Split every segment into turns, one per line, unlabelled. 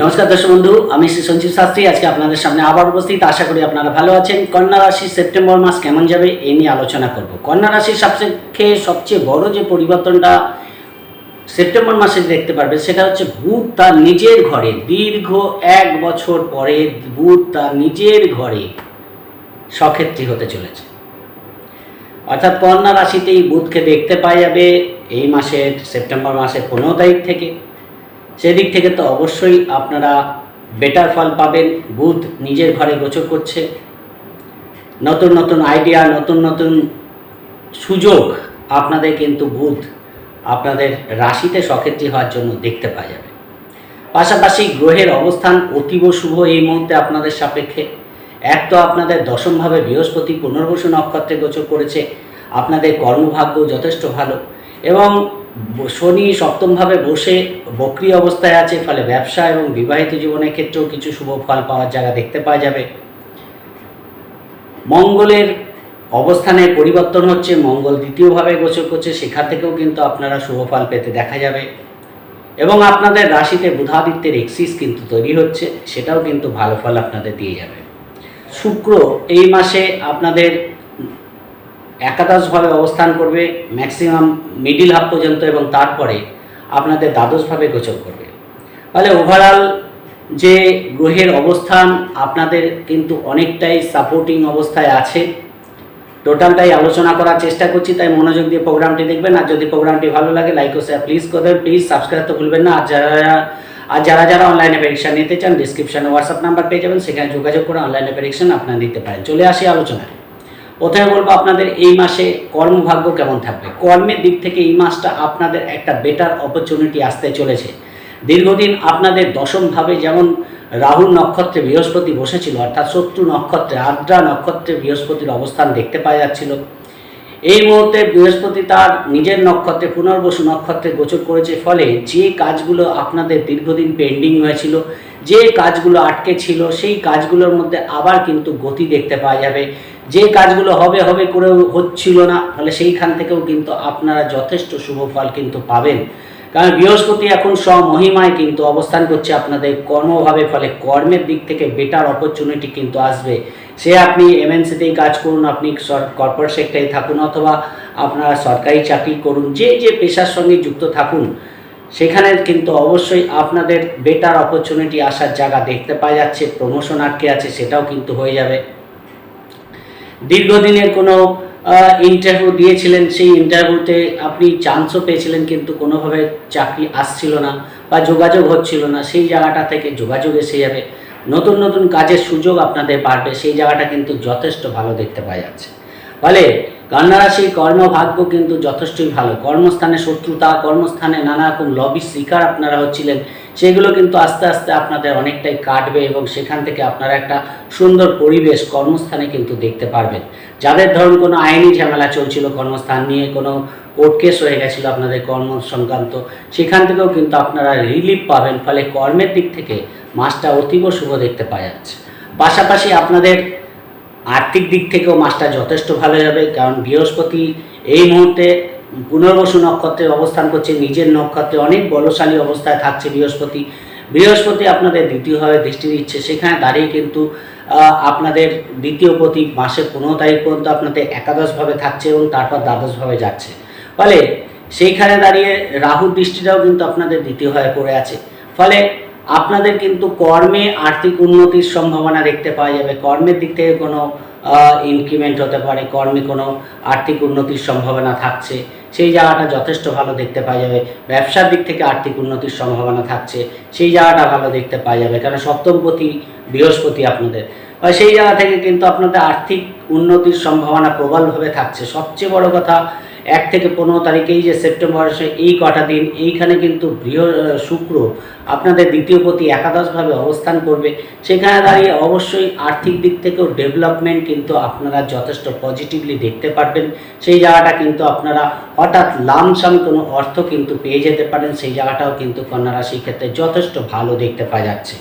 নমস্কার দর্শক বন্ধু, আমি শ্রী সঞ্জীব শাস্ত্রী। আজকে আপনাদের সামনে আবার উপস্থিত। আশা করি আপনারা ভালো আছেন। কন্যা রাশি সেপ্টেম্বর মাস কেমন যাবে এই নিয়ে আলোচনা করব। কন্যা রাশির সবচেয়ে সবচেয়ে বড় যে পরিবর্তনটা সেপ্টেম্বর মাসে দেখতে পারবে সেটা হচ্ছে বুধ তার নিজের ঘরে। দীর্ঘ এক বছর পরে বুধ তার নিজের ঘরে সক্ষেত্রী হতে চলেছে। অর্থাৎ কন্যা রাশিতেই বুধকে দেখতে পাওয়া যাবে এই মাসের, সেপ্টেম্বর মাসের পনেরো তারিখ থেকে। সেদিক থেকে তো অবশ্যই আপনারা বেটার ফল পাবেন। বুধ নিজের ঘরে গোচর করছে। নতুন নতুন আইডিয়া নতুন নতুন সুযোগ আপনাদের কিন্তু বুধ আপনাদের রাশিতে সক্ষেত্রী হওয়ার জন্য দেখতে পাওয়া যাবে। পাশাপাশি গ্রহের অবস্থান অতীব শুভ এই মুহূর্তে আপনাদের সাপেক্ষে। এক তো আপনাদের দশমভাবে বৃহস্পতি পুনর্বসু নক্ষত্রে গোচর করেছে। আপনাদের কর্মভাগ্য যথেষ্ট ভালো এবং শনি সপ্তমভাবে বসে বক্রি অবস্থায় আছে, ফলে ব্যবসা এবং বিবাহিত জীবনের ক্ষেত্রেও কিছু শুভ ফল পাওয়ার জায়গা দেখতে পাওয়া যাবে। মঙ্গলের অবস্থানের পরিবর্তন হচ্ছে, মঙ্গল দ্বিতীয়ভাবে গোচর করছে, সেখান থেকেও কিন্তু আপনারা শুভ ফল পেতে দেখা যাবে। এবং আপনাদের রাশিতে বুধাদিত্যের এক্সিস কিন্তু তৈরি হচ্ছে, সেটাও কিন্তু ভালো ফল আপনাদের দিয়ে যাবে। শুক্র এই মাসে আপনাদের একাদশভাবে অবস্থান করবে ম্যাক্সিমাম মিডিল হাফ পর্যন্ত এবং তারপরে আপনাদের দ্বাদশভাবে গোচর করবে। ফলে ওভারঅল যে গ্রহের অবস্থান আপনাদের কিন্তু অনেকটাই সাপোর্টিং অবস্থায় আছে। টোটালটাই আলোচনা করার চেষ্টা করছি, তাই মনোযোগ দিয়ে প্রোগ্রামটি দেখবেন। আর যদি প্রোগ্রামটি ভালো লাগে লাইক ও শেয়ার প্লিজ করবেন প্লিজ সাবস্ক্রাইব তো ভুলবেন না। আর যারা আর যারা যারা অনলাইনে পরীক্ষা নিতে চান ডিসক্রিপশনে হোয়াটসঅ্যাপ নাম্বার পেয়ে যাবেন। সেখানে যোগাযোগ করে অনলাইনে পরীক্ষা আপনারা দিতে পারেন। চলে আসি আলোচনায়। প্রথমে বলব আপনাদের এই মাসে কর্মভাগ্য কেমন থাকবে? কর্মের দিক থেকে এই মাসটা আপনাদের একটা বেটার অপরচুনিটি আসতে চলেছে। দীর্ঘদিন আপনাদের দশমভাবে যেমন রাহুল নক্ষত্রে বৃহস্পতি বসেছিল, অর্থাৎ শত্রু নক্ষত্রে, আদ্রা নক্ষত্রে বৃহস্পতির অবস্থান দেখতে পাওয়া যাচ্ছিল। এই মুহূর্তে বৃহস্পতি তার নিজের নক্ষত্রে, পুনর্বসু নক্ষত্রে গোচর করেছে, ফলে যে কাজগুলো আপনাদের দীর্ঘদিন পেন্ডিং হয়েছিল, যে কাজগুলো আটকে ছিল, সেই কাজগুলোর মধ্যে আবার কিন্তু গতি দেখতে পাওয়া যাবে। যে কাজগুলো হবে হবে করেও হচ্ছিল না ফলে সেইখান থেকেও কিন্তু আপনারা যথেষ্ট শুভ ফল কিন্তু পাবেন। কারণ বৃহস্পতি এখন স্বমহিমায় কিন্তু অবস্থান করছে আপনাদের কর্মভাবে, ফলে কর্মের দিক থেকে বেটার অপরচুনিটি কিন্তু আসবে। সে আপনি এমএনসিতেই কাজ করুন, আপনি কর্পোরেট সেক্টরে থাকুন, অথবা আপনারা সরকারি চাকরি করুন, যে যে পেশার সঙ্গে যুক্ত থাকুন, সেখানে কিন্তু অবশ্যই আপনাদের বেটার অপরচুনিটি আসার জায়গা দেখতে পাওয়া যাচ্ছে প্রমোশন আটকে আছে, সেটাও কিন্তু হয়ে যাবে। দীর্ঘদিনের কোনো ইন্টারভিউ দিয়েছিলেন, সেই ইন্টারভিউতে আপনি চান্সও পেয়েছিলেন, কিন্তু কোনোভাবে চাকরি আসছিল না বা যোগাযোগ হচ্ছিল না। সেই জায়গাটা থেকে যোগাযোগ এসে যাবে। নতুন নতুন কাজের সুযোগ আপনাদের বাড়বে। সেই জায়গাটা কিন্তু যথেষ্ট ভালো দেখতে পাওয়া যাচ্ছে। ফলে কন্যা রাশির কর্মভাগ্য কিন্তু যথেষ্টই ভালো। কর্মস্থানে শত্রুতা, কর্মস্থানে নানা রকম লবির শিকার আপনারা হচ্ছিলেন। সেগুলো কিন্তু আস্তে আস্তে আপনাদের অনেকটাই কাটবে এবং সেখান থেকে আপনারা একটা সুন্দর পরিবেশ, কর্মস্থানে কিন্তু দেখতে পারবেন। যাদের ধরুন কোনো আইনি ঝামেলা চলছিল কর্মস্থান নিয়ে, কোনো কোর্ট কেস হয়ে গেছিল আপনাদের কর্ম সংক্রান্ত, সেখান থেকেও কিন্তু আপনারা রিলিফ পাবেন। ফলে কর্মের দিক থেকে মাসটা অতীব শুভ দেখতে পাওয়া যাচ্ছে। পাশাপাশি আপনাদের আর্থিক দিক থেকেও মাসটা যথেষ্ট ভালো যাবে, কারণ বৃহস্পতি এই মুহূর্তে পুনর্বসু নক্ষত্রে অবস্থান করছে, নিজের নক্ষত্রে অনেক বলশালী অবস্থায় থাকছে বৃহস্পতি। বৃহস্পতি আপনাদের দ্বিতীয়ভাবে দৃষ্টি দিচ্ছে, সেখানে দাঁড়িয়ে কিন্তু আপনাদের দ্বিতীয় প্রতি মাসের পনেরো তারিখ পর্যন্ত আপনাদের একাদশভাবে থাকছে এবং তারপর দ্বাদশভাবে যাচ্ছে। ফলে সেইখানে দাঁড়িয়ে রাহুর দৃষ্টিটাও কিন্তু আপনাদের দ্বিতীয়ভাবে পড়ে আছে। ফলে আপনাদের কিন্তু কর্মে আর্থিক উন্নতির সম্ভাবনা দেখতে পাওয়া যাবে। কর্মের দিক থেকে কোনো ইনক্রিমেন্ট হতে পারে, কর্মে কোনো আর্থিক উন্নতির সম্ভাবনা থাকছে। সেই জায়গাটা যথেষ্ট ভালো দেখতে পাওয়া যাবে। ব্যবসার দিক থেকে আর্থিক উন্নতির সম্ভাবনা থাকছে। সেই জায়গাটা ভালো দেখতে পাওয়া যাবে। কারণ সপ্তমপতি বৃহস্পতি আপনাদের। সেই জায়গা থেকে কিন্তু আপনাদের আর্থিক উন্নতির সম্ভাবনা প্রবলভাবে থাকছে। সবচেয়ে বড় কথা এক থেকে পনেরো তারিখেই যে সেপ্টেম্বর আসে, এই কটা দিন, এইখানে কিন্তু বৃহ শুক্র আপনাদের দ্বিতীয় প্রতি একাদশভাবে অবস্থান করবে। সেখানে দাঁড়িয়ে অবশ্যই আর্থিক দিক থেকেও ডেভেলপমেন্ট কিন্তু আপনারা যথেষ্ট পজিটিভলি দেখতে পারবেন। সেই জায়গাটা কিন্তু আপনারা হঠাৎ লামসাম কোনো অর্থ কিন্তু পেয়ে যেতে পারেন, সেই জায়গাটাও কিন্তু কন্যা রাশির ক্ষেত্রে যথেষ্ট ভালো দেখতে পাওয়া যাচ্ছে।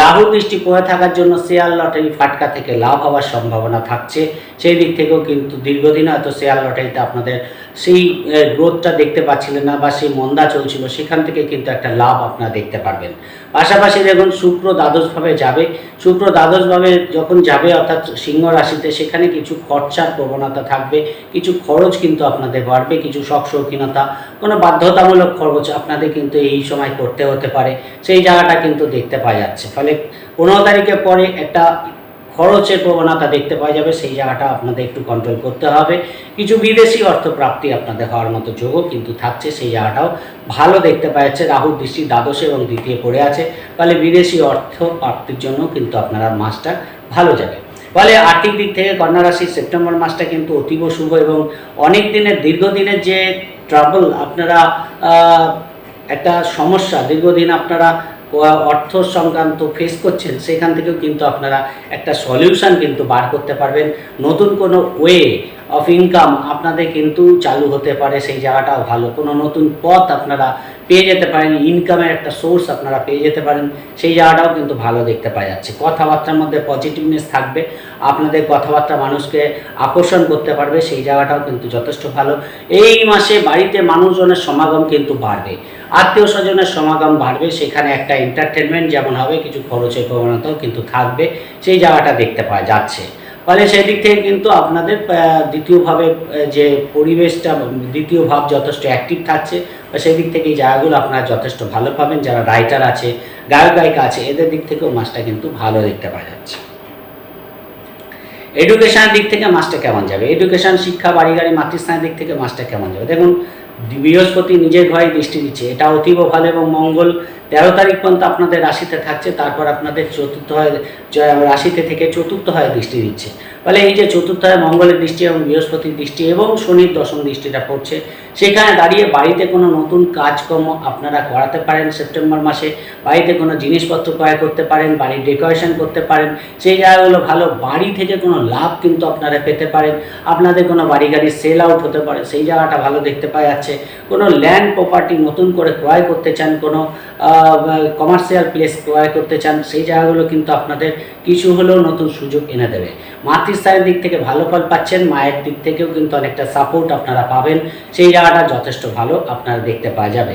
রাহু দৃষ্টি পড়ে থাকার জন্য শেয়ার লটারি ফাটকা থেকে লাভ হওয়ার সম্ভাবনা থাকছে। সেই দিক থেকেও কিন্তু দীর্ঘদিন হয়তো শেয়ার লটারিতে আপনাদের সেই গ্রোথটা দেখতে পাচ্ছিলেন না বা সেই মন্দা চলছিল, সেখান থেকে কিন্তু একটা লাভ আপনারা দেখতে পারবেন। পাশাপাশি দেখুন শুক্র দ্বাদশভাবে যাবে। শুক্র দ্বাদশভাবে যখন যাবে, অর্থাৎ সিংহ রাশিতে, সেখানে কিছু খরচার প্রবণতা থাকবে, কিছু খরচ কিন্তু আপনাদের বাড়বে, কিছু শখ শৌখিনতা, কোনো বাধ্যতামূলক খরচ আপনাদের কিন্তু এই সময় করতে হতে পারে। সেই জায়গাটা কিন্তু দেখতে পাওয়া যাচ্ছে। ফলে পনেরো তারিখের পরে একটা খরচের প্রবণতা দেখতে পাওয়া যাবে, সেই জায়গাটা আপনাদের একটু কন্ট্রোল করতে হবে। কিছু বিদেশি অর্থ প্রাপ্তি আপনাদের হওয়ার মতো যোগও কিন্তু থাকছে, সেই জায়গাটাও ভালো দেখতে পাওয়া যাচ্ছে। রাহুর দৃষ্টি দ্বাদশে এবং দ্বিতীয় পড়ে আছে ফলে বিদেশি অর্থ প্রাপ্তির জন্য কিন্তু আপনারা মাসটা ভালো যাবে। ফলে আর্থিক দিক থেকে কন্যা রাশির সেপ্টেম্বর মাসটা কিন্তু অতীব শুভ এবং অনেক দিনের, দীর্ঘদিনের যে ট্রাবল আপনারা একটা সমস্যা, দীর্ঘদিন আপনারা অর্থ সংক্রান্ত ফেস করছেন, সেখান থেকেও কিন্তু আপনারা একটা সলিউশন কিন্তু বার করতে পারবেন। নতুন কোনো ওয়ে অফ ইনকাম আপনাদের কিন্তু চালু হতে পারে, সেই জায়গাটাও ভালো। কোনো নতুন পথ আপনারা পেয়ে যেতে পারেন ইনকামের একটা সোর্স আপনারা পেয়ে যেতে পারেন, সেই জায়গাটাও কিন্তু ভালো দেখতে পাওয়া যাচ্ছে। কথাবার্তার মধ্যে পজিটিভনেস থাকবে, আপনাদের কথাবার্তা মানুষকে আকর্ষণ করতে পারবে, সেই জায়গাটাও কিন্তু যথেষ্ট ভালো। এই মাসে বাড়িতে মানুষজনের সমাগম কিন্তু বাড়বে। আত্মীয় স্বজনের সমাগম বাড়বে, সেখানে একটা এন্টারটেনমেন্ট যেমন হবে, কিছু খরচের প্রবণতাও কিন্তু থাকবে, সেই জায়গাটা দেখতে পাওয়া যাচ্ছে। ফলে সেই দিক থেকে কিন্তু আপনাদের দ্বিতীয়ভাবে যে পরিবেশটা, দ্বিতীয় ভাব যথেষ্ট অ্যাক্টিভ থাকছে সেই দিক থেকে এই জায়গাগুলো আপনারা যথেষ্ট ভালো পাবেন, যারা রাইটার আছে গায়ক গায়িকা আছে, এদের দিক থেকেও মাসটা কিন্তু ভালো দেখতে পাওয়া যাচ্ছে। এডুকেশনের দিক থেকে মাসটা কেমন যাবে? এডুকেশন শিক্ষা বাড়ি গাড়ি মাতৃস্থানের দিক থেকে মাসটা কেমন যাবে? দেখুন বৃহস্পতি নিজের ঘরে দৃষ্টি দিচ্ছে। এটা অতীব ভালো এবং মঙ্গল তেরো তারিখ পর্যন্ত আপনাদের রাশিতে থাকছে, তারপর আপনাদের চতুর্থ হয় রাশিতে থেকে চতুর্থ হয় দৃষ্টি দিচ্ছে। ফলে এই যে চতুর্থ হয় মঙ্গলের দৃষ্টি এবং বৃহস্পতির দৃষ্টি এবং শনির দশম দৃষ্টিটা পড়ছে, সেখানে দাঁড়িয়ে বাড়িতে কোনো নতুন কাজকর্ম আপনারা করাতে পারেন সেপ্টেম্বর মাসে, বাড়িতে কোনো জিনিসপত্র ক্রয় করতে পারেন, বাড়ির ডেকোরেশন করতে পারেন, সেই জায়গাগুলো ভালো, বাড়ি থেকে কোনো লাভ কিন্তু আপনারা পেতে পারেন, আপনাদের কোনো বাড়ি গাড়ি সেল আউট হতে পারে, সেই জায়গাটা ভালো দেখতে পাওয়া যাচ্ছে। কোনো ল্যান্ড প্রপার্টি নতুন করে ক্রয় করতে চান, কোনো কমার্শিয়াল প্লেস ক্রয় করতে চান সেই জায়গাগুলো কিন্তু আপনাদের কিছু হলেও নতুন সুযোগ এনে দেবে। মাতৃস্থানের দিক থেকে ভালো ফল পাচ্ছেন, মায়ের দিক থেকেও কিন্তু অনেকটা সাপোর্ট আপনারা পাবেন। সেই জায়গাটা যথেষ্ট ভালো আপনারা দেখতে পাওয়া যাবে।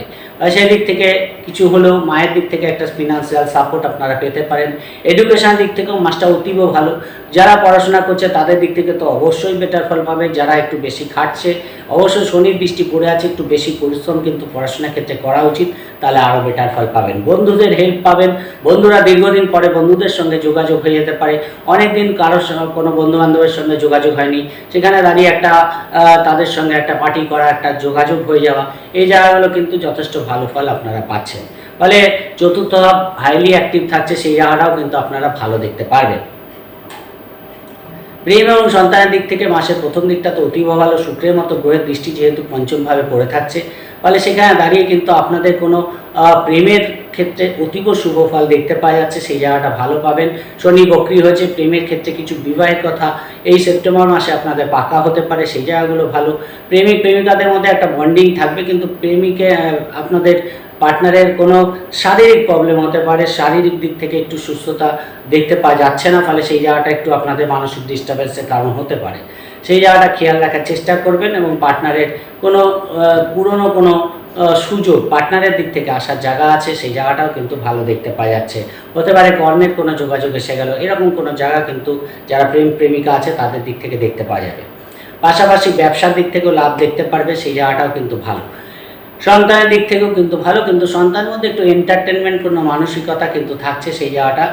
সেই দিক থেকে কিছু হলেও মায়ের দিক থেকে একটা ফিনান্সিয়াল সাপোর্ট আপনারা পেতে পারেন। এডুকেশন দিক থেকেও মাসটা অতীব ভালো। যারা পড়াশোনা করছে, তাদের দিক থেকে তো অবশ্যই বেটার ফল পাবে। যারা একটু বেশি খাটছে, অবশ্যই শনির বৃষ্টি পড়ে আছে, একটু বেশি পরিশ্রম কিন্তু পড়াশোনার ক্ষেত্রে করা উচিত, তাহলে আরও বেটার ফল পাবেন। বন্ধুদের হেল্প পাবেন। বন্ধুরা দীর্ঘদিন পরে বন্ধুদের সঙ্গে যোগাযোগ হয়ে যেতে পারে। অনেক দিন কারোর সঙ্গে, কোনো বন্ধু বান্ধবের সঙ্গে যোগাযোগ হয়নি। সেখানে দাঁড়িয়ে একটা তাদের সঙ্গে একটা পার্টি করা, একটা যোগাযোগ হয়ে যাওয়া, এই জায়গাগুলো কিন্তু যথেষ্ট ভালো ফল আপনারা পাচ্ছেন। ফলে চতুর্থ ভাব হাইলি অ্যাক্টিভ থাকছে, সেই জায়গাটাও কিন্তু আপনারা ভালো দেখতে পারবেন। প্রেম এবং সন্তানের দিক থেকে মাসের প্রথম দিকটা তো অতীব ভালো। শুক্রের মতো গ্রহের দৃষ্টি যেহেতু পঞ্চমভাবে পড়ে থাকছে ফলে সেখানে দাঁড়িয়ে কিন্তু আপনাদের কোনো প্রেমের ক্ষেত্রে অতীব শুভ ফল দেখতে পাওয়া যাচ্ছে, সেই জায়গাটা ভালো পাবেন। শনি বক্রি হয়েছে, প্রেমের ক্ষেত্রে কিছু বিবাহের কথা এই সেপ্টেম্বর মাসে আপনাদের পাকা হতে পারে, সেই জায়গাগুলো ভালো। প্রেমিক, প্রেমিকাদের মধ্যে একটা বন্ডিং থাকবে, কিন্তু প্রেমিকে আপনাদের পার্টনারের কোনো শারীরিক প্রবলেম হতে পারে, শারীরিক দিক থেকে একটু সুস্থতা দেখতে পাওয়া যাচ্ছে না, ফলে সেই জায়গাটা একটু আপনাদের মানসিক ডিস্টার্বেন্সের কারণ হতে পারে। সেই জায়গাটা খেয়াল রাখার চেষ্টা করবেন এবং পার্টনারের কোনো পুরনো কোনো সুযোগ পার্টনারের দিক থেকে আসার জায়গা আছে, সেই জায়গাটাও কিন্তু ভালো দেখতে পাওয়া যাচ্ছে। হতে পারে কর্মের কোনো যোগাযোগ এসে গেল, এরকম কোনো জায়গা কিন্তু যারা প্রেম প্রেমিকা আছে তাদের দিক থেকে দেখতে পাওয়া যাবে। পাশাপাশি ব্যবসার দিক থেকেও লাভ দেখতে পারবে, সেই জায়গাটাও কিন্তু ভালো। সন্তানের দিক থেকেও কিন্তু ভালো, কিন্তু সন্তানের মধ্যে একটু এন্টারটেনমেন্ট কোনো মানসিকতা কিন্তু থাকছে, সেই জায়গাটা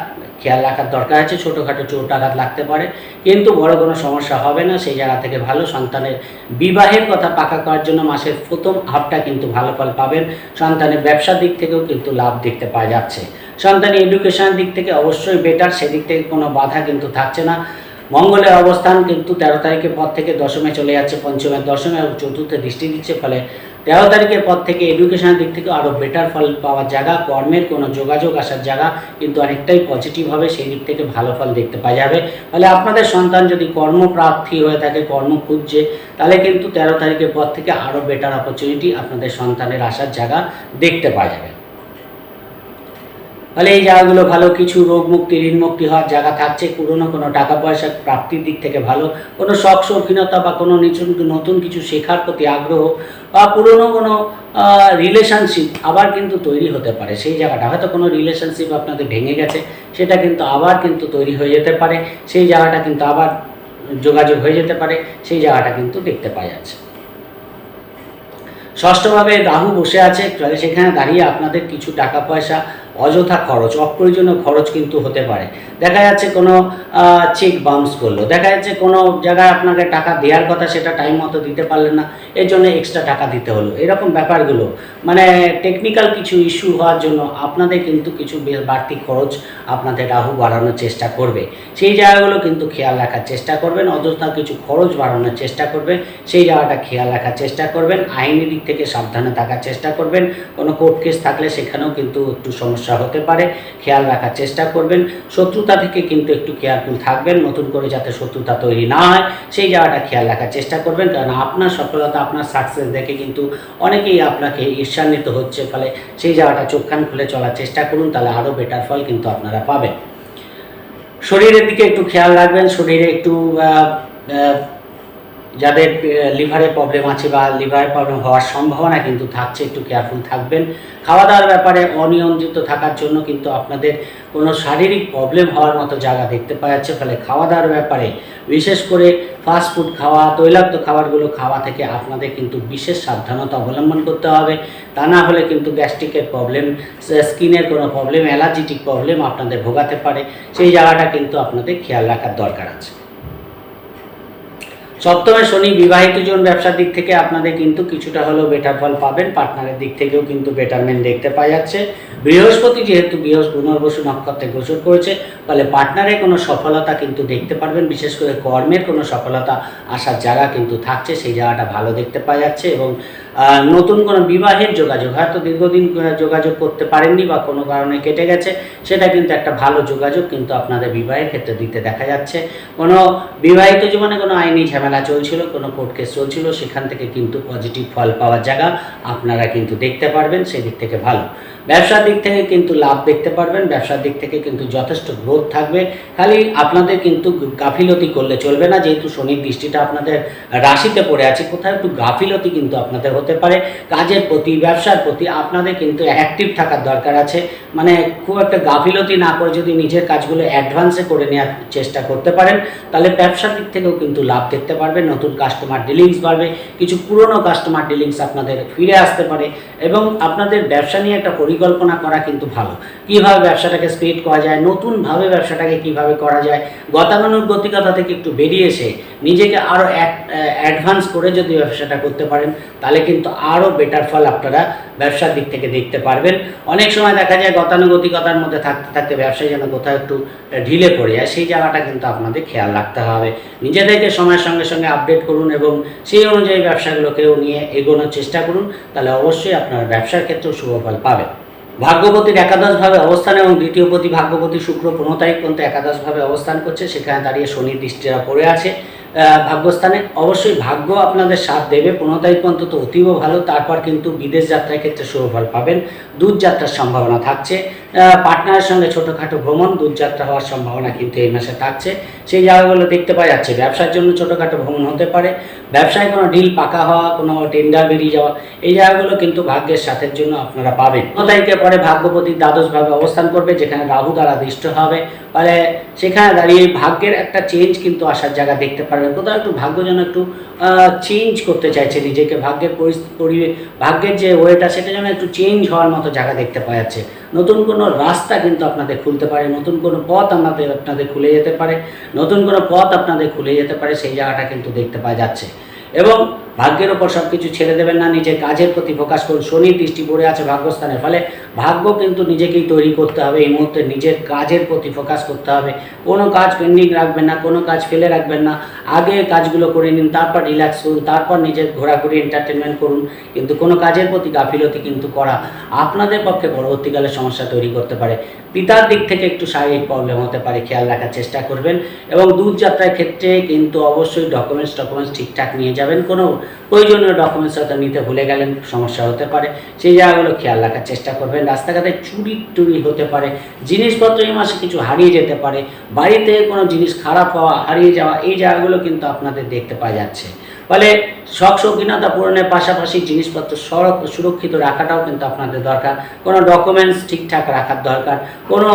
খেয়াল রাখার দরকার আছে, ছোটোখাটো চোট আঘাত লাগতে পারে। কিন্তু বড় কোনো সমস্যা হবে না, সেই জায়গা থেকে ভালো সন্তানের বিবাহের কথা পাকা করার জন্য মাসের প্রথম হাফটা কিন্তু ভালো ফল পাবেন। সন্তানের ব্যবসার দিক থেকেও কিন্তু লাভ দেখতে পাওয়া যাচ্ছে। সন্তানের এডুকেশনের দিক থেকে অবশ্যই বেটার সেদিক থেকে কোনো বাধা কিন্তু থাকছে না। মঙ্গলের অবস্থান কিন্তু তেরো তারিখের পর থেকে দশমে চলে যাচ্ছে পঞ্চমের দশমে এবং চতুর্থে দৃষ্টি দিচ্ছে, ফলে তেরো তারিখের পর থেকে এডুকেশনের দিক থেকে আরও বেটার ফল পাওয়ার জায়গা কর্মের কোনো যোগাযোগ আসার জায়গা কিন্তু অনেকটাই পজিটিভ হবে, সেই দিক থেকে ভালো ফল দেখতে পাওয়া যাবে। ফলে আপনাদের সন্তান যদি কর্মপ্রার্থী হয়ে থাকে, কর্ম খুঁজছে, তাহলে কিন্তু তেরো তারিখের পর থেকে আরও বেটার অপরচুনিটি আপনাদের সন্তানের আসার জায়গা দেখতে পাওয়া যাবে। ফলে এই জায়গাগুলো ভালো, কিছু রোগ মুক্তি ঋণ মুক্তি হওয়ার জায়গা থাকছে, পুরনো কোনো টাকা পয়সা প্রাপ্তির দিক থেকে ভালো, কোনো শখ, শৌখিনতা বা কোনো নতুন নতুন কিছু শেখার প্রতি আগ্রহ বা পুরনো কোনো রিলেশনশিপ আবার কিন্তু তৈরি হতে পারে। সেই জায়গাটা, হয়তো কোনো রিলেশনশিপ আপনাদের ভেঙে গেছে, সেটা কিন্তু আবার কিন্তু তৈরি হয়ে যেতে পারে, সেই জায়গাটা কিন্তু আবার যোগাযোগ হয়ে যেতে পারে, সেই জায়গাটা কিন্তু দেখতে পাওয়া যাচ্ছে। ষষ্ঠভাবে রাহু বসে আছে, তাহলে সেখানে দাঁড়িয়ে আপনাদের কিছু টাকা পয়সা অযথা খরচ, অপ্রয়োজনীয় খরচ কিন্তু হতে পারে। দেখা যাচ্ছে কোনো চেক বাউন্স করল। দেখা যাচ্ছে কোনো জায়গায় আপনাকে টাকা দেওয়ার কথা সেটা টাইম মতো দিতে পারলেন না। এর জন্য এক্সট্রা টাকা দিতে হলো। এরকম ব্যাপারগুলো। মানে টেকনিক্যাল কিছু ইস্যু হওয়ার জন্য আপনাদের কিন্তু কিছু বাড়তি খরচ আপনাদের রাহু বাড়ানোর চেষ্টা করবে। সেই জায়গাগুলো কিন্তু খেয়াল রাখার চেষ্টা করবেন, অযথা কিছু খরচ বাড়ানোর চেষ্টা করবেন, সেই জায়গাটা খেয়াল রাখার চেষ্টা করবেন, আইনি দিক থেকে সাবধানে থাকার চেষ্টা করবেন, কোনো কোর্ট কেস থাকলে সেখানেও কিন্তু একটু সমস্যা হতে পারে, খেয়াল রাখার চেষ্টা করবেন, শত্রুতা থেকে কিন্তু একটু কেয়ারফুল থাকবেন, নতুন করে যাতে শত্রুতা তৈরি না হয়, সেই জায়গাটা খেয়াল রাখার চেষ্টা করবেন, কারণ আপনার সফলতা আপনার সাকসেস দেখে কিন্তু অনেকেই আপনাকে ঈর্ষান্বিত হচ্ছে। ফলে সেই জায়গাটা চোখখান খুলে চলার চেষ্টা করুন, তাহলে আরও বেটার ফল কিন্তু আপনারা পাবেন। শরীরের দিকে একটু খেয়াল রাখবেন। শরীরে একটু যাদের লিভারের প্রবলেম আছে বা লিভারের প্রবলেম হওয়ার সম্ভাবনা কিন্তু থাকছে, একটু কেয়ারফুল থাকবেন। খাওয়া দাওয়ার ব্যাপারে অনিয়ন্ত্রিত থাকার জন্য কিন্তু আপনাদের কোনো শারীরিক প্রবলেম হওয়ার মতো জায়গা দেখতে পাওয়া যাচ্ছে। ফলে খাওয়া দাওয়ার ব্যাপারে বিশেষ করে ফাস্ট ফুড খাওয়া, তৈলাক্ত খাবারগুলো খাওয়া থেকে আপনাদের কিন্তু বিশেষ সাবধানতা অবলম্বন করতে হবে। তা না হলে কিন্তু গ্যাস্ট্রিকের প্রবলেম স্কিনের কোনো প্রবলেম অ্যালার্জিটিক প্রবলেম আপনাদের ভোগাতে পারে। সেই জায়গাটা কিন্তু আপনাদের খেয়াল রাখার দরকার আছে। সপ্তমে শনি বিবাহিত জন ব্যবসার দিক থেকে আপনাদের কিন্তু কিছুটা হলেও বেটার ফল পাবেন। পার্টনারের দিক থেকেও কিন্তু বেটারমেন্ট দেখতে পাওয়া যাচ্ছে। বৃহস্পতি যেহেতু বৃহস্পতি পুনর্বসু নক্ষত্রে গোচর করেছে ফলে পার্টনারের কোনো সফলতা কিন্তু দেখতে পারবেন। বিশেষ করে কর্মের কোনো সফলতা আসার জায়গা কিন্তু থাকছে, সেই জায়গাটা ভালো দেখতে পাওয়া যাচ্ছে এবং নতুন কোনো বিবাহের যোগাযোগ, হয়তো দীর্ঘদিন যোগাযোগ করতে পারেননি বা কোনো কারণে কেটে গেছে, সেটা কিন্তু একটা ভালো যোগাযোগ কিন্তু আপনাদের বিবাহের ক্ষেত্রে দিতে দেখা যাচ্ছে। কোনো বিবাহিত জীবনে কোনো আইনি ঝামেলা চলছিল, কোনো কোর্ট কেস চলছিল, সেখান থেকে কিন্তু পজিটিভ ফল পাওয়ার জায়গা আপনারা কিন্তু দেখতে পারবেন সেই দিক থেকে ভালো। ব্যবসার দিক থেকে কিন্তু লাভ দেখতে পারবেন, ব্যবসার দিক থেকে কিন্তু যথেষ্ট গ্রোথ থাকবে। খালি আপনাদের কিন্তু গাফিলতি করলে চলবে না, যেহেতু শনির দৃষ্টিটা আপনাদের রাশিতে পড়ে আছে, কোথাও একটু গাফিলতি কিন্তু আপনাদের হতে পারে। কাজের প্রতি, ব্যবসার প্রতি আপনাদের কিন্তু অ্যাক্টিভ থাকার দরকার আছে। মানে খুব একটা গাফিলতি না করে যদি নিজের কাজগুলো অ্যাডভান্সে করে নেওয়ার চেষ্টা করতে পারেন, তাহলে ব্যবসার দিক থেকেও কিন্তু লাভ দেখতে পারবেন নতুন কাস্টমার ডিলিংস বাড়বে কিছু পুরনো কাস্টমার ডিলিংস আপনাদের ফিরে আসতে পারে। এবং আপনাদের ব্যবসা নিয়ে একটা পরিকল্পনা করা কিন্তু ভালো। কীভাবে ব্যবসাটাকে স্পিড করা যায়, নতুনভাবে ব্যবসাটাকে কীভাবে করা যায়, গতানুগতিকতা থেকে একটু বেরিয়ে এসে নিজেকে আরও অ্যাডভান্স করে যদি ব্যবসাটা করতে পারেন, তাহলে কিন্তু আরও বেটার ফল আপনারা ব্যবসার দিক থেকে দেখতে পারবেন। অনেক সময় দেখা যায় গতানুগতিকতার মধ্যে থাকতে থাকতে ব্যবসায় যেন কোথাও একটু ঢিলে পড়ে যায়, সেই জায়গাটা কিন্তু আপনাদের খেয়াল রাখতে হবে। নিজেদেরকে সময়ের সঙ্গে সঙ্গে আপডেট করুন এবং সেই অনুযায়ী ব্যবসাগুলোকেও নিয়ে এগোনোর চেষ্টা করুন, তাহলে অবশ্যই আপনারা ব্যবসার ক্ষেত্রেও শুভফল পাবেন। ভাগ্যবতীর একাদশভাবে অবস্থান এবং দ্বিতীয় প্রতি ভাগ্যবতী শুক্র পনেরো তারিখ পর্যন্ত একাদশভাবে অবস্থান করছে, সেখানে দাঁড়িয়ে শনি দৃষ্টিরা পড়ে আছে ভাগ্যস্থানে, অবশ্যই ভাগ্য আপনাদের সাথ দেবে। পনেরো তারিখ পর্যন্ত তো অতীব ভালো, তারপর কিন্তু বিদেশ যাত্রার ক্ষেত্রে শুভফল পাবেন, দূর যাত্রার সম্ভাবনা থাকছে। পার্টনারের সঙ্গে ছোটোখাটো ভ্রমণ, দূরযাত্রা হওয়ার সম্ভাবনা কিন্তু এই মাসে থাকছে। সেই জায়গাগুলো দেখতে পাওয়া যাচ্ছে। ব্যবসার জন্য ছোটোখাটো ভ্রমণ হতে পারে। ব্যবসায় কোনো ডিল পাকা হওয়া, কোনো টেন্ডার বেরিয়ে যাওয়া, এই জায়গাগুলো কিন্তু ভাগ্যের সাথের জন্য আপনারা পাবেন। পনেরো তারিখের পরে ভাগ্যপতি দ্বাদশভাবে অবস্থান করবে, যেখানে রাহু দ্বারা দৃষ্ট হবে, ফলে সেখানে দাঁড়িয়ে ভাগ্যের একটা চেঞ্জ কিন্তু আসার জায়গা দেখতে পারবেন। কোথাও একটু ভাগ্য যেন একটু চেঞ্জ করতে চাইছে নিজেকে, ভাগ্যের পরিবেশ ভাগ্যের যে ওয়েটা সেটা যেন একটু চেঞ্জ হওয়ার মতো জায়গা দেখতে পাওয়া যাচ্ছে। নতুন কোনো রাস্তা কিন্তু আপনাদের খুলতে পারে, নতুন কোনো পথ আমাদের, আপনাদের খুলে যেতে পারে, নতুন কোনো পথ আপনাদের খুলে যেতে পারে, সেই জায়গাটা কিন্তু দেখতে পাওয়া যাচ্ছে। এবং ভাগ্যের ওপর সব কিছু ছেড়ে দেবেন না, নিজের কাজের প্রতি ফোকাস করুন। শনির দৃষ্টি পড়ে আছে ভাগ্যস্থানের ফলে। ভাগ্য কিন্তু নিজেকেই তৈরি করতে হবে, এই মুহূর্তে নিজের কাজের প্রতি ফোকাস করতে হবে। কোনো কাজ পেন্ডিং রাখবেন না, কোনো কাজ ফেলে রাখবেন না। আগে কাজগুলো করে নিন, তারপর রিল্যাক্স করুন তারপর নিজের ঘোরাঘুরি এন্টারটেনমেন্ট করুন। কিন্তু কোনো কাজের প্রতি গাফিলতি কিন্তু করা আপনাদের পক্ষে পরবর্তীকালে সমস্যা তৈরি করতে পারে। পিতার দিক থেকে একটু শারীরিক প্রবলেম হতে পারে, খেয়াল রাখার চেষ্টা করবেন। এবং দূরযাত্রার ক্ষেত্রে কিন্তু অবশ্যই ডকুমেন্টস ডকুমেন্টস ঠিকঠাক নিয়ে যাবেন। কোনো প্রয়োজনীয় ডকুমেন্টস হয়তো নিতে ভুলে গেলেন, সমস্যা হতে পারে। সেই জায়গাগুলো খেয়াল রাখার চেষ্টা করবেন। রাস্তাঘাটে চুরি টুরি হতে পারে, জিনিসপত্র এই মাসে কিছু হারিয়ে যেতে পারে, বাড়িতে কোনো জিনিস খারাপ হওয়া, হারিয়ে যাওয়া, এই জায়গাগুলো কিন্তু আপনাদের দেখতে পাওয়া যাচ্ছে। ফলে শখ শৌখিনতা পূরণের পাশাপাশি জিনিসপত্র সড়ক সুরক্ষিত রাখাটাও কিন্তু আপনাদের দরকার। কোনো ডকুমেন্টস ঠিকঠাক রাখার দরকার। কোনো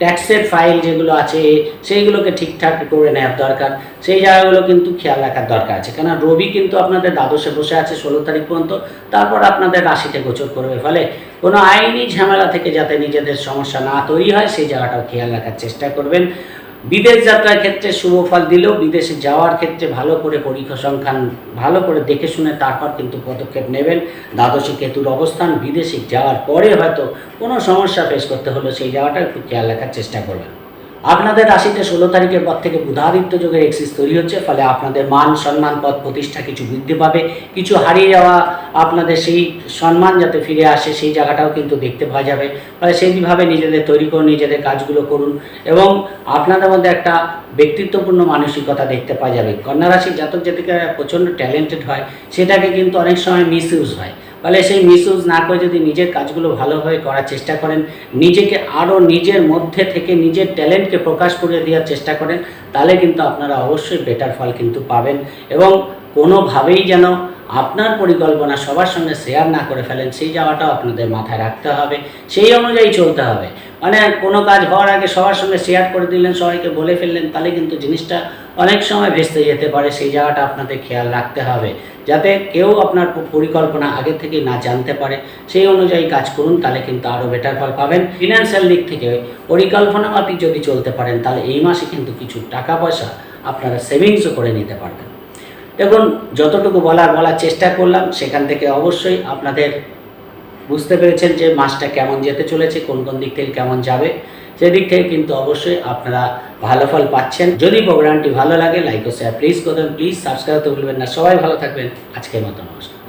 ট্যাক্সের ফাইল যেগুলো আছে, সেইগুলোকে ঠিকঠাক করে নেওয়ার দরকার। সেই জায়গাগুলো কিন্তু খেয়াল রাখার দরকার আছে। কেন রবি কিন্তু আপনাদের দ্বাদশে বসে আছে ষোলো তারিখ পর্যন্ত। তারপর আপনাদের রাশিতে গোচর করবে। ফলে কোনো আইনি ঝামেলা থেকে যাতে নিজেদের সমস্যা না তৈরি হয়, সেই জায়গাটাও খেয়াল রাখার চেষ্টা করবেন। বিদেশ যাত্রার ক্ষেত্রে শুভ ফল দিলেও বিদেশে যাওয়ার ক্ষেত্রে ভালো করে পরিসংখ্যান ভালো করে দেখে শুনে তারপর কিন্তু পদক্ষেপ নেবেন। দ্বাদশী কেতুর অবস্থান, বিদেশে যাওয়ার পরে হয়তো কোনো সমস্যা ফেস করতে হলো সেই জায়গাটা একটু খেয়াল রাখার চেষ্টা করবেন। আপনাদের রাশিতে ষোলো তারিখের পর থেকে বুধাদিত্য যোগের এক্সিস তৈরি হচ্ছে, ফলে আপনাদের মান সম্মান পদ প্রতিষ্ঠা কিছু বৃদ্ধি পাবে। কিছু হারিয়ে যাওয়া আপনাদের সেই সম্মান যাতে ফিরে আসে, সেই জায়গাটাও কিন্তু দেখতে পাওয়া যাবে। ফলে সেইভাবে নিজেদের তৈরি করুন, নিজেদের কাজগুলো করুন, এবং আপনাদের মধ্যে একটা ব্যক্তিত্বপূর্ণ মানসিকতা দেখতে পাওয়া যাবে। কন্যা রাশির জাতক জাতিকারা প্রচণ্ড ট্যালেন্টেড হয়, সেটাকে কিন্তু অনেক সময় মিস ইউজ হয়। ফলে সেই মিসইউজ না করে যদি নিজের কাজগুলো ভালোভাবে করার চেষ্টা করেন, নিজেকে আরও নিজের মধ্যে থেকে নিজের ট্যালেন্টকে প্রকাশ করে দেওয়ার চেষ্টা করেন, তাহলে কিন্তু আপনারা অবশ্যই বেটার ফল কিন্তু পাবেন। এবং কোনোভাবেই যেন আপনার পরিকল্পনা সবার সঙ্গে শেয়ার না করে ফেলেন, সেই যাওয়াটাও আপনাদের মাথায় রাখতে হবে। সেই অনুযায়ী চলতে হবে। মানে কোনো কাজ হওয়ার আগে সবার সঙ্গে শেয়ার করে দিলেন, সবাইকে বলে ফেললেন, তাহলে কিন্তু জিনিসটা অনেক সময় ভেস্তে যেতে পারে, সেই জায়গাটা আপনাদের খেয়াল রাখতে হবে। যাতে কেউ আপনার পরিকল্পনা আগে থেকে না জানতে পারে, সেই অনুযায়ী কাজ করুন, তাহলে কিন্তু আরও বেটার ফল পাবেন। ফিনান্সিয়াল দিক থেকে পরিকল্পনা মাফিক যদি চলতে পারেন, তাহলে এই মাসে কিন্তু কিছু টাকা পয়সা আপনারা সেভিংসও করে নিতে পারবেন। দেখুন, যতটুকু বলার বলার চেষ্টা করলাম, সেখান থেকে অবশ্যই আপনাদের বুঝতে পেরেছেন যে মাসটা কেমন যেতে চলেছে, কোন কোন দিক থেকে কেমন যাবে, সেদিক থেকে কিন্তু অবশ্যই আপনারা ভালো ফল পাচ্ছেন। যদি প্রোগ্রামটি ভালো লাগে লাইক ও শেয়ার প্লিজ করবেন প্লিজ সাবস্ক্রাইব তো ভুলবেন না। সবাই ভালো থাকবেন। আজকের মতো নমস্কার।